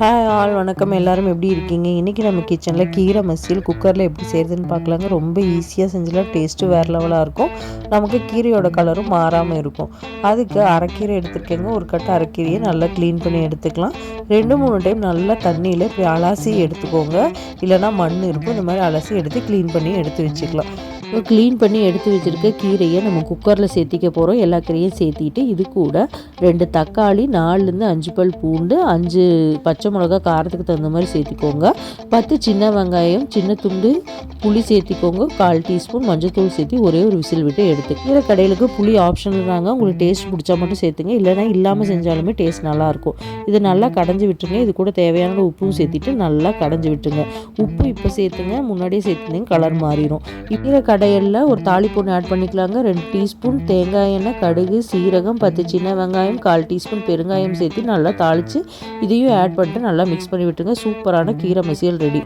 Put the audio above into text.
Hi all வணக்கம். எல்லாரும் எப்படி இருக்கீங்க? இன்றைக்கி நம்ம கிச்சனில் கீரை மசியல் குக்கரில் எப்படி செய்கிறதுன்னு பார்க்கலாங்க. ரொம்ப ஈஸியாக செஞ்சலாம் டேஸ்ட்டு வேறு லெவலாக இருக்கும். நமக்கு கீரையோட கலரும் மாறாமல் இருக்கும். அதுக்கு அரைக்கீரை எடுத்துருக்கேங்க. ஒரு கட்டு அரைக்கீரையை நல்லா க்ளீன் பண்ணி எடுத்துக்கலாம். ரெண்டு மூணு டைம் நல்லா தண்ணியில் இப்படி அலசி எடுத்துக்கோங்க. இல்லைனா மண் இருக்கும். இந்த மாதிரி அலசி எடுத்து க்ளீன் பண்ணி எடுத்து வச்சுக்கலாம். க்ளீன் பண்ணி எடுத்து வச்சுருக்க கீரையை நம்ம குக்கரில் சேர்த்திக்க போகிறோம் எல்லா கீரையும் சேர்த்திட்டு இது கூட ரெண்டு தக்காளி நாலுலேருந்து அஞ்சு பல் பூண்டு அஞ்சு பச்சை மிளகா காரத்துக்கு தகுந்த மாதிரி சேர்த்திக்கோங்க. பத்து சின்ன வெங்காயம் சின்ன துண்டு புளி சேர்த்திக்கோங்க. கால் டீஸ்பூன் மஞ்சள்தூள் சேர்த்து ஒரே ஒரு விசில் விட்டு எடுத்து. கீரை கடையிலுக்கு புளி ஆப்ஷனல் தாங்க. உங்களுக்கு டேஸ்ட் பிடிச்சா மட்டும் சேர்த்துங்க. இல்லைனா இல்லாமல் செஞ்சாலுமே டேஸ்ட் நல்லாயிருக்கும் இது நல்லா கடைஞ்சி விட்டுருங்க. இது கூட தேவையான உப்பும் சேர்த்திட்டு நல்லா கடைஞ்சி விட்டுருங்க. உப்பு இப்போ சேர்த்துங்க. முன்னாடியே சேர்த்துங்க கலர் மாறிடும். கீரை கடையில் ஒரு தாளிப்பொண்ணு ஆட் பண்ணிக்கலாங்க. ரெண்டு டீஸ்பூன் தேங்காய் எண்ணெய் கடுகு சீரகம் பத்து சின்ன வெங்காயம் கால் டீஸ்பூன் பெருங்காயம் சேர்த்து நல்லா தாளித்து இதையும் ஆட் பண்ணிட்டு நல்லா மிக்ஸ் பண்ணி விட்டுருங்க சூப்பரான கீரை மசியல் ரெடி.